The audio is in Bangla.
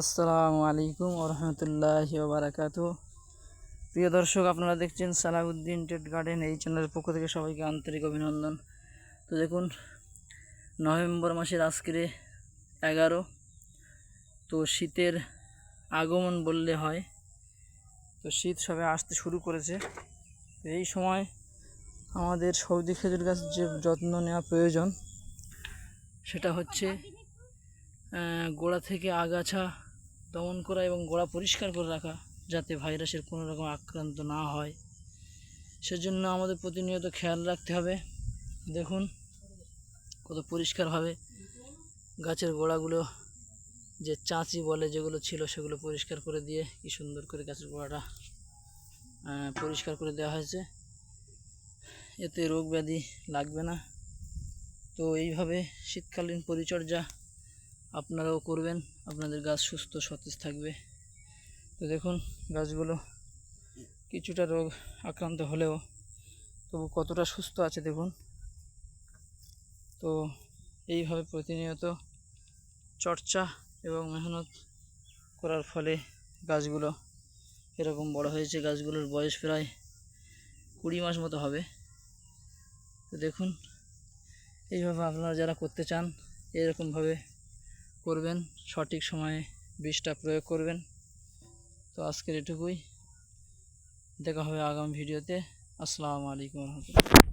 আসসালামু আলাইকুম রহমতুল্লাহ বারাকাত প্রিয় দর্শক, আপনারা দেখছেন সালাউদ্দিন টেট গার্ডেন এই চ্যানেলের পক্ষ থেকে সবাইকে আন্তরিক অভিনন্দন। তো দেখুন, নভেম্বর মাসের আজকেরে এগারো, তো শীতের আগমন বললে হয়। তো শীত সবে আসতে শুরু করেছে। তো এই সময় আমাদের সৌদি খেজুর গাছ যে যত্ন নেওয়া প্রয়োজন, সেটা হচ্ছে গোড়া থেকে আগাছা দমন করা এবং গোড়া পরিষ্কার করে রাখা যাতে ভাইরাসের কোনো রকম আক্রান্ত না হয়। সেজন্য আমাদের প্রতিনিয়ত খেয়াল রাখতে হবে। দেখুন কত পরিষ্কারভাবে গাছের গোড়াগুলো যে চাঁচি বলে যেগুলো ছিল সেগুলো পরিষ্কার করে দিয়ে কি সুন্দর করে গাছের গোড়াটা পরিষ্কার করে দেওয়া হয়েছে। এতে রোগ ব্যাধি লাগবে না। তো এইভাবে শীতকালীন পরিচর্যা আপনারাও করবেন, আপনাদের গাছ সুস্থ, সতেজ থাকবে। তো দেখুন, গাছগুলো কিছুটা রোগ আক্রান্ত হলেও তবু কতটা সুস্থ আছে দেখুন। তো এইভাবে প্রতিনিয়ত চর্চা এবং মেহনত করার ফলে গাছগুলো এরকম বড় হয়েছে, গাছগুলোর বয়স প্রায় কুড়ি মাস মতো হবে। তো দেখুন, এইভাবে আপনারা যারা করতে চান, এরকমভাবে করবেন, সঠিক সময়ে বিষটা প্রয়োগ করবেন। তো আজকের এটুকুই। দেখা হবে আগামী ভিডিওতে। আসসালামু আলাইকুম রহমতুল্লাহ।